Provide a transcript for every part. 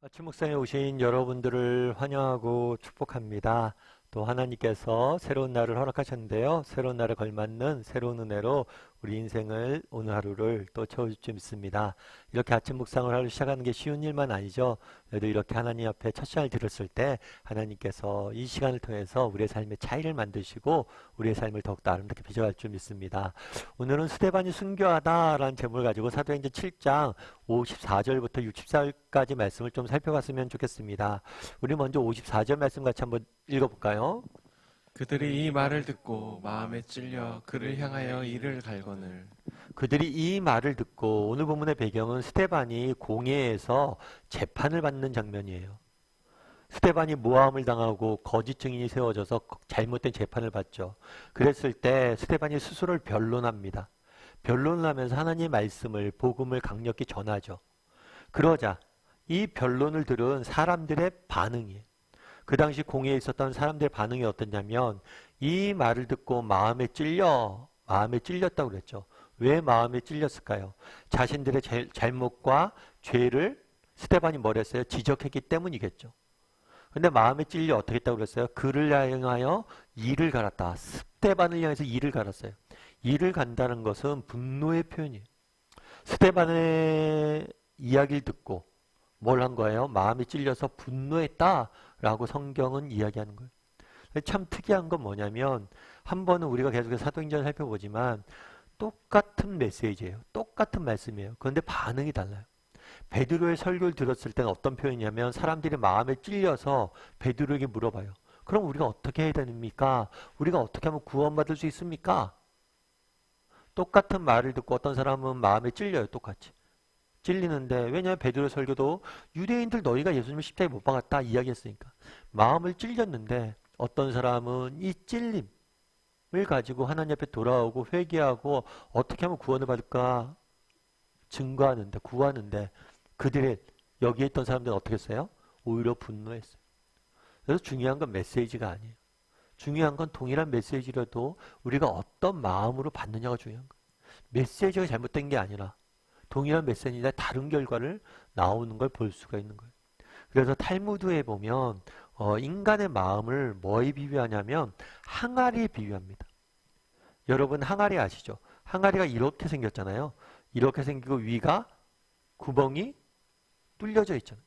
아침 묵상에 오신 여러분들을 환영하고 축복합니다. 또 하나님께서 새로운 날을 허락하셨는데요. 새로운 날에 걸맞는 새로운 은혜로 우리 인생을 오늘 하루를 또 채워줄 줄 믿습니다. 이렇게 아침 묵상을 하루 시작하는 게 쉬운 일만 아니죠. 그래도 이렇게 하나님 앞에 첫 시간을 들었을 때 하나님께서 이 시간을 통해서 우리의 삶의 차이를 만드시고 우리의 삶을 더욱더 아름답게 빚어갈 줄 믿습니다. 오늘은 스테반이 순교하다라는 제목을 가지고 사도행전 7장 54절부터 64절까지 말씀을 좀 살펴봤으면 좋겠습니다. 우리 먼저 54절 말씀 같이 한번 읽어볼까요? 그들이 이 말을 듣고 마음에 찔려 그를 향하여 이를 갈거늘 그들이 이 말을 듣고 오늘 본문의 배경은 스테반이 공회에서 재판을 받는 장면이에요. 스테반이 모함을 당하고 거짓 증인이 세워져서 잘못된 재판을 받죠. 그랬을 때 스테반이 스스로를 변론합니다. 변론을 하면서 하나님의 말씀을 복음을 강력히 전하죠. 그러자 이 변론을 들은 사람들의 반응이에요. 그 당시 공회에 있었던 사람들의 반응이 어떻냐면 이 말을 듣고 마음에 찔려 마음에 찔렸다고 그랬죠. 왜 마음에 찔렸을까요? 자신들의 제- 잘못과 죄를 스테반이 뭐랬어요? 지적했기 때문이겠죠. 근데 마음에 찔려 어떻게 했다고 그랬어요? 그를 향하여 이를 갈았다. 스테반을 향해서 이를 갈았어요. 이를 간다는 것은 분노의 표현이에요. 스테반의 이야기를 듣고 뭘 한 거예요? 마음이 찔려서 분노했다라고 성경은 이야기하는 거예요. 참 특이한 건 뭐냐면 한 번은 우리가 계속해서 사도행전을 살펴보지만 똑같은 메시지예요. 똑같은 말씀이에요. 그런데 반응이 달라요. 베드로의 설교를 들었을 때는 어떤 표현이냐면 사람들이 마음에 찔려서 베드로에게 물어봐요. 그럼 우리가 어떻게 해야 됩니까? 우리가 어떻게 하면 구원받을 수 있습니까? 똑같은 말을 듣고 어떤 사람은 마음에 찔려요. 똑같이. 찔리는데 왜냐하면 베드로 설교도 유대인들 너희가 예수님을 십자가에 못 박았다 이야기했으니까 마음을 찔렸는데 어떤 사람은 이 찔림을 가지고 하나님 앞에 돌아오고 회개하고 어떻게 하면 구원을 받을까 증거하는데 구하는데 그들의 여기에 있던 사람들은 어떻게 했어요? 오히려 분노했어요. 그래서 중요한 건 메시지가 아니에요. 중요한 건 동일한 메시지라도 우리가 어떤 마음으로 받느냐가 중요한 거예요. 메시지가 잘못된 게 아니라 동일한 메시지인데 다른 결과를 나오는 걸 볼 수가 있는 거예요. 그래서 탈무드에 보면 어, 인간의 마음을 뭐에 비유하냐면 항아리에 비유합니다. 여러분 항아리 아시죠? 항아리가 이렇게 생겼잖아요. 이렇게 생기고 위가 구멍이 뚫려져 있잖아요.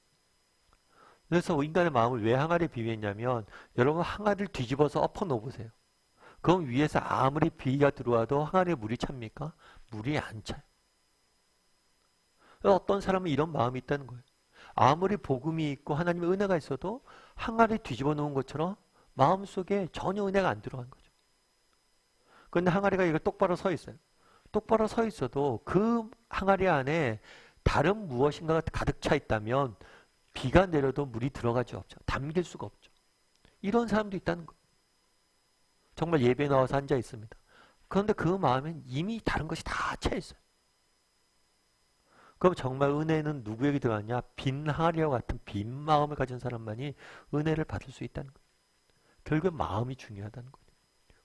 그래서 인간의 마음을 왜 항아리에 비유했냐면 여러분 항아리를 뒤집어서 엎어 놓으세요. 그럼 위에서 아무리 비가 들어와도 항아리에 물이 찹니까? 물이 안 차요. 어떤 사람은 이런 마음이 있다는 거예요. 아무리 복음이 있고 하나님의 은혜가 있어도 항아리 뒤집어 놓은 것처럼 마음속에 전혀 은혜가 안 들어간 거죠. 그런데 항아리가 이거 똑바로 서 있어요. 똑바로 서 있어도 그 항아리 안에 다른 무엇인가가 가득 차 있다면 비가 내려도 물이 들어가지 없죠. 담길 수가 없죠. 이런 사람도 있다는 거예요. 정말 예배 나와서 앉아 있습니다. 그런데 그 마음엔 이미 다른 것이 다 차 있어요. 그럼 정말 은혜는 누구에게 들어가냐? 빈 항아리와 같은 빈 마음을 가진 사람만이 은혜를 받을 수 있다는 거예요. 결국 마음이 중요하다는 거예요.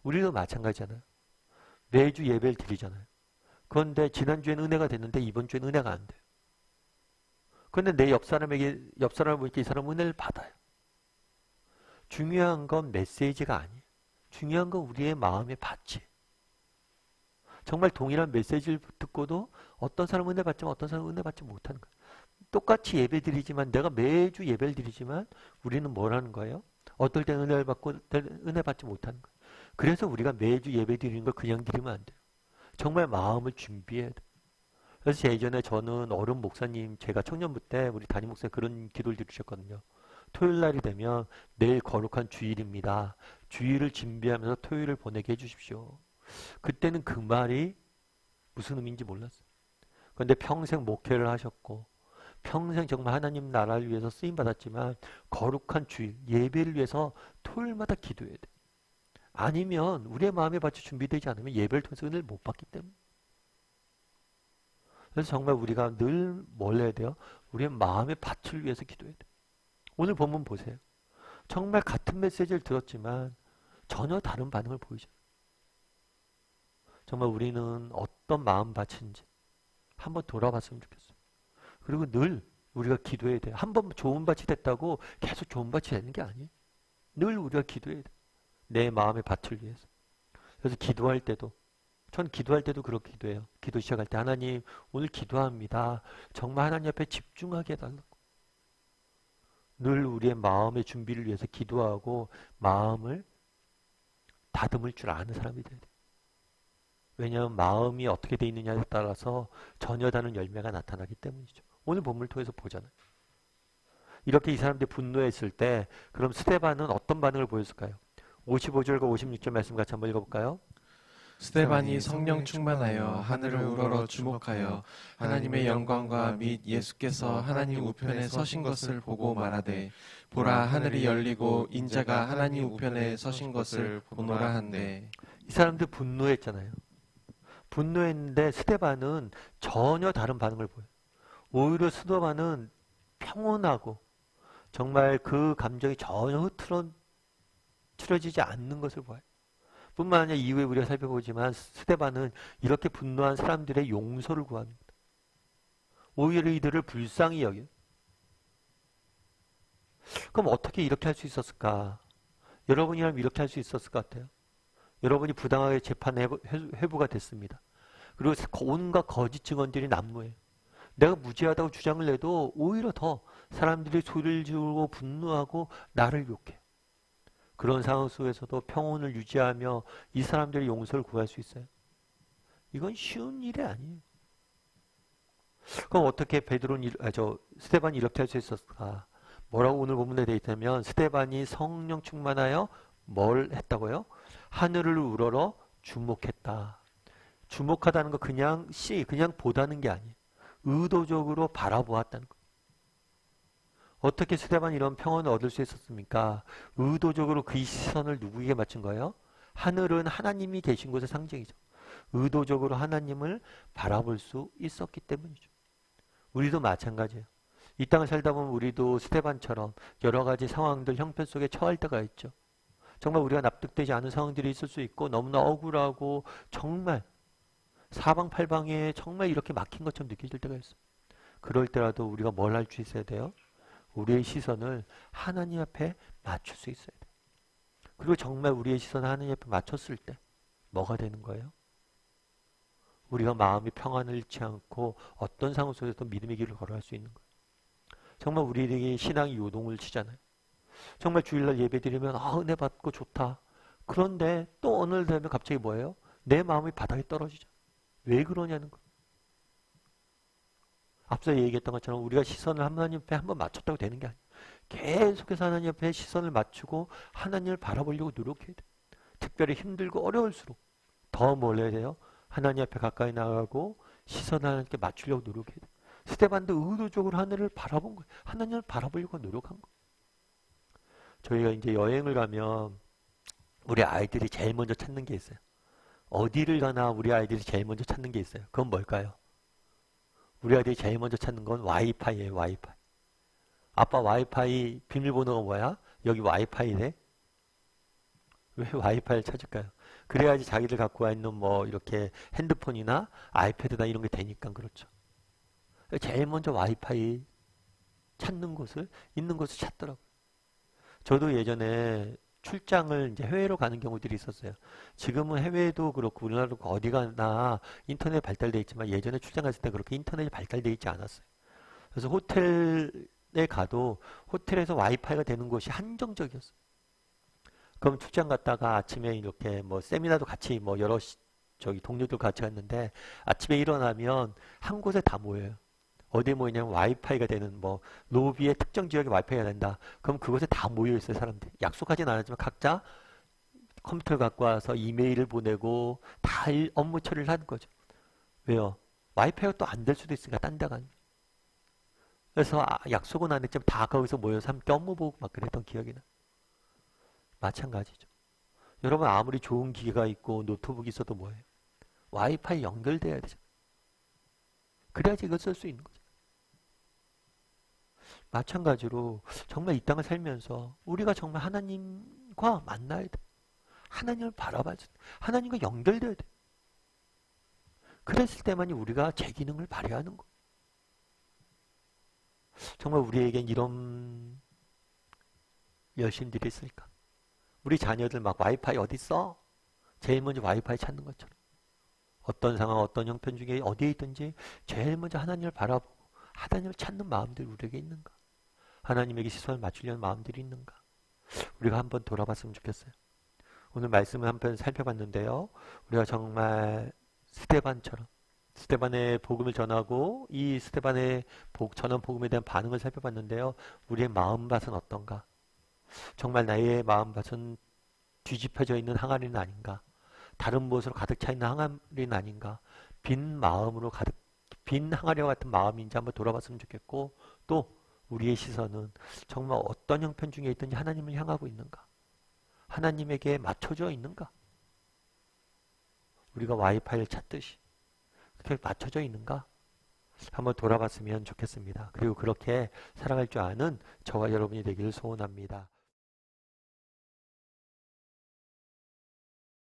우리도 마찬가지잖아요. 매주 예배를 드리잖아요. 그런데 지난주엔 은혜가 됐는데 이번 주엔 은혜가 안 돼요. 그런데 내 옆 사람에게 옆 사람을 보니까 이 사람 은혜를 받아요. 중요한 건 메시지가 아니에요. 중요한 건 우리의 마음의 바치. 정말 동일한 메시지를 듣고도 어떤 사람은 은혜 받지만 어떤 사람은 은혜 받지 못하는 거예요. 똑같이 예배 드리지만 내가 매주 예배를 드리지만 우리는 뭘 하는 거예요? 어떨 때 은혜를 받고 은혜 받지 못하는 거예요. 그래서 우리가 매주 예배 드리는 걸 그냥 드리면 안 돼요. 정말 마음을 준비해야 돼요. 그래서 예전에 저는 어른 목사님 제가 청년부 때 우리 담임 목사 그런 기도를 드리셨거든요. 토요일 날이 되면 내일 거룩한 주일입니다. 주일을 준비하면서 토요일을 보내게 해주십시오. 그때는 그 말이 무슨 의미인지 몰랐어요. 그런데 평생 목회를 하셨고 평생 정말 하나님 나라를 위해서 쓰임 받았지만 거룩한 주일 예배를 위해서 토요일마다 기도해야 돼. 아니면 우리의 마음에 받쳐 준비되지 않으면 예배를 통해서 은혜를 못 받기 때문에. 그래서 정말 우리가 늘 뭘 해야 돼요? 우리의 마음의 밭을 위해서 기도해야 돼. 오늘 본문 보세요. 정말 같은 메시지를 들었지만 전혀 다른 반응을 보이죠. 정말 우리는 어떤 마음 밭인지 한번 돌아봤으면 좋겠어요. 그리고 늘 우리가 기도해야 돼요. 한번 좋은 밭이 됐다고 계속 좋은 밭이 되는 게 아니에요. 늘 우리가 기도해야 돼. 내 마음의 밭을 위해서. 그래서 기도할 때도 전 기도할 때도 그렇게 기도해요. 기도 시작할 때 하나님 오늘 기도합니다. 정말 하나님 앞에 집중하게 해달라고. 늘 우리의 마음의 준비를 위해서 기도하고 마음을 다듬을 줄 아는 사람이 돼야 돼. 왜냐하면 마음이 어떻게 돼 있느냐에 따라서 전혀 다른 열매가 나타나기 때문이죠. 오늘 본문을 통해서 보잖아요. 이렇게 이 사람들이 분노했을 때 그럼 스테반은 어떤 반응을 보였을까요? 55절과 56절 말씀 같이 한번 읽어볼까요? 스테반이 성령 충만하여 하늘을 우러러 주목하여 하나님의 영광과 및 예수께서 하나님 우편에 서신 것을 보고 말하되 보라 하늘이 열리고 인자가 하나님 우편에 서신 것을 보노라 한데 이 사람들 분노했잖아요. 분노했는데 스테반은 전혀 다른 반응을 보여요. 오히려 스테반은 평온하고 정말 그 감정이 전혀 흐트러 틀어지지 않는 것을 보아요. 뿐만 아니라 이후에 우리가 살펴보지만 스테반은 이렇게 분노한 사람들의 용서를 구합니다. 오히려 이들을 불쌍히 여겨요. 그럼 어떻게 이렇게 할 수 있었을까? 여러분이라면 이렇게 할 수 있었을 것 같아요. 여러분이 부당하게 재판 회부, 회부가 됐습니다. 그리고 온갖 거짓 증언들이 난무해요. 내가 무죄하다고 주장을 내도 오히려 더 사람들이 소리를 지르고 분노하고 나를 욕해. 그런 상황 속에서도 평온을 유지하며 이 사람들의 용서를 구할 수 있어요. 이건 쉬운 일이 아니에요. 그럼 어떻게 베드로는 아, 저 스테반이 이렇게 할 수 있었을까? 뭐라고 오늘 본문에 되어 있다면 스테반이 성령 충만하여 뭘 했다고요? 하늘을 우러러 주목했다. 주목하다는 거 그냥 씨 그냥 보다는 게 아니에요. 의도적으로 바라보았다는 거. 어떻게 스테반이 이런 평온을 얻을 수 있었습니까? 의도적으로 그 시선을 누구에게 맞춘 거예요? 하늘은 하나님이 계신 곳의 상징이죠. 의도적으로 하나님을 바라볼 수 있었기 때문이죠. 우리도 마찬가지예요. 이 땅을 살다 보면 우리도 스테반처럼 여러 가지 상황들, 형편 속에 처할 때가 있죠. 정말 우리가 납득되지 않은 상황들이 있을 수 있고 너무나 억울하고 정말 사방팔방에 정말 이렇게 막힌 것처럼 느껴질 때가 있어요. 그럴 때라도 우리가 뭘 할 수 있어야 돼요? 우리의 시선을 하나님 앞에 맞출 수 있어야 돼요. 그리고 정말 우리의 시선을 하나님 앞에 맞췄을 때 뭐가 되는 거예요? 우리가 마음이 평안을 잃지 않고 어떤 상황 속에서도 믿음의 길을 걸어갈 수 있는 거예요. 정말 우리에게 신앙이 요동을 치잖아요. 정말 주일날 예배 드리면 아 은혜 받고 좋다. 그런데 또날 되면 갑자기 뭐예요? 내 마음이 바닥에 떨어지죠. 왜 그러냐는 거. 앞서 얘기했던 것처럼 우리가 시선을 하나님 앞에 한번 맞췄다고 되는 게 아니에요. 계속해서 하나님 앞에 시선을 맞추고 하나님을 바라보려고 노력해야 돼. 특별히 힘들고 어려울수록 더뭘 해야 돼요? 하나님 앞에 가까이 나가고 시선을 하나님께 맞추려고 노력해야 돼. 스테반도 의도적으로 하늘을 바라본 거예요. 하나님을 바라보려고 노력한 거예요. 저희가 이제 여행을 가면 우리 아이들이 제일 먼저 찾는 게 있어요. 어디를 가나 우리 아이들이 제일 먼저 찾는 게 있어요. 그건 뭘까요? 우리 아이들이 제일 먼저 찾는 건 와이파이예요. 와이파이. 아빠 와이파이 비밀번호가 뭐야? 여기 와이파이네. 왜 와이파이를 찾을까요? 그래야지 자기들 갖고 와 있는 뭐 이렇게 핸드폰이나 아이패드나 이런 게 되니까 그렇죠. 제일 먼저 와이파이 찾는 곳을 있는 곳을 찾더라고요. 저도 예전에 출장을 이제 해외로 가는 경우들이 있었어요. 지금은 해외도 그렇고 우리나라도 어디 가나 인터넷 발달돼 있지만 예전에 출장 갔을 때 그렇게 인터넷이 발달돼 있지 않았어요. 그래서 호텔에 가도 호텔에서 와이파이가 되는 곳이 한정적이었어요. 그럼 출장 갔다가 아침에 이렇게 뭐 세미나도 같이 뭐 여러 시- 저기 동료들 같이 갔는데 아침에 일어나면 한 곳에 다 모여요. 어디에 모이냐면 와이파이가 되는 뭐 로비의 특정 지역에 와이파이가 된다. 그럼 그곳에 다 모여 있어요 사람들이. 약속하진 않았지만 각자 컴퓨터를 갖고 와서 이메일을 보내고 다 일- 업무 처리를 하는 거죠. 왜요? 와이파이가 또 안 될 수도 있으니까 딴 데 가니. 그래서 아, 약속은 안 했지만 다 거기서 모여서 함께 업무 보고 막 그랬던 기억이 나. 마찬가지죠. 여러분 아무리 좋은 기계가 있고 노트북이 있어도 뭐예요? 와이파이 연결돼야 되죠. 그래야지 이걸 쓸 수 있는 거죠. 마찬가지로 정말 이 땅을 살면서 우리가 정말 하나님과 만나야 돼. 하나님을 바라봐야 돼. 하나님과 연결돼야 돼. 그랬을 때만이 우리가 제 기능을 발휘하는 거. 정말 우리에겐 이런 열심들이 있을까? 우리 자녀들 막 와이파이 어디 있어? 제일 먼저 와이파이 찾는 것처럼 어떤 상황, 어떤 형편 중에 어디에 있든지 제일 먼저 하나님을 바라보고 하나님을 찾는 마음들이 우리에게 있는가? 하나님에게 시선을 맞추려는 마음들이 있는가? 우리가 한번 돌아봤으면 좋겠어요. 오늘 말씀을 한번 살펴봤는데요. 우리가 정말 스테반처럼 스테반의 복음을 전하고 이 스테반의 복, 전한 복음에 대한 반응을 살펴봤는데요. 우리의 마음밭은 어떤가? 정말 나의 마음밭은 뒤집혀져 있는 항아리는 아닌가? 다른 무엇으로 가득 차 있는 항아리는 아닌가? 빈 마음으로 가득 빈 항아리와 같은 마음인지 한번 돌아봤으면 좋겠고 또 우리의 시선은 정말 어떤 형편 중에 있든지 하나님을 향하고 있는가? 하나님에게 맞춰져 있는가? 우리가 와이파이를 찾듯이 그렇게 맞춰져 있는가? 한번 돌아봤으면 좋겠습니다. 그리고 그렇게 살아갈 줄 아는 저와 여러분이 되기를 소원합니다.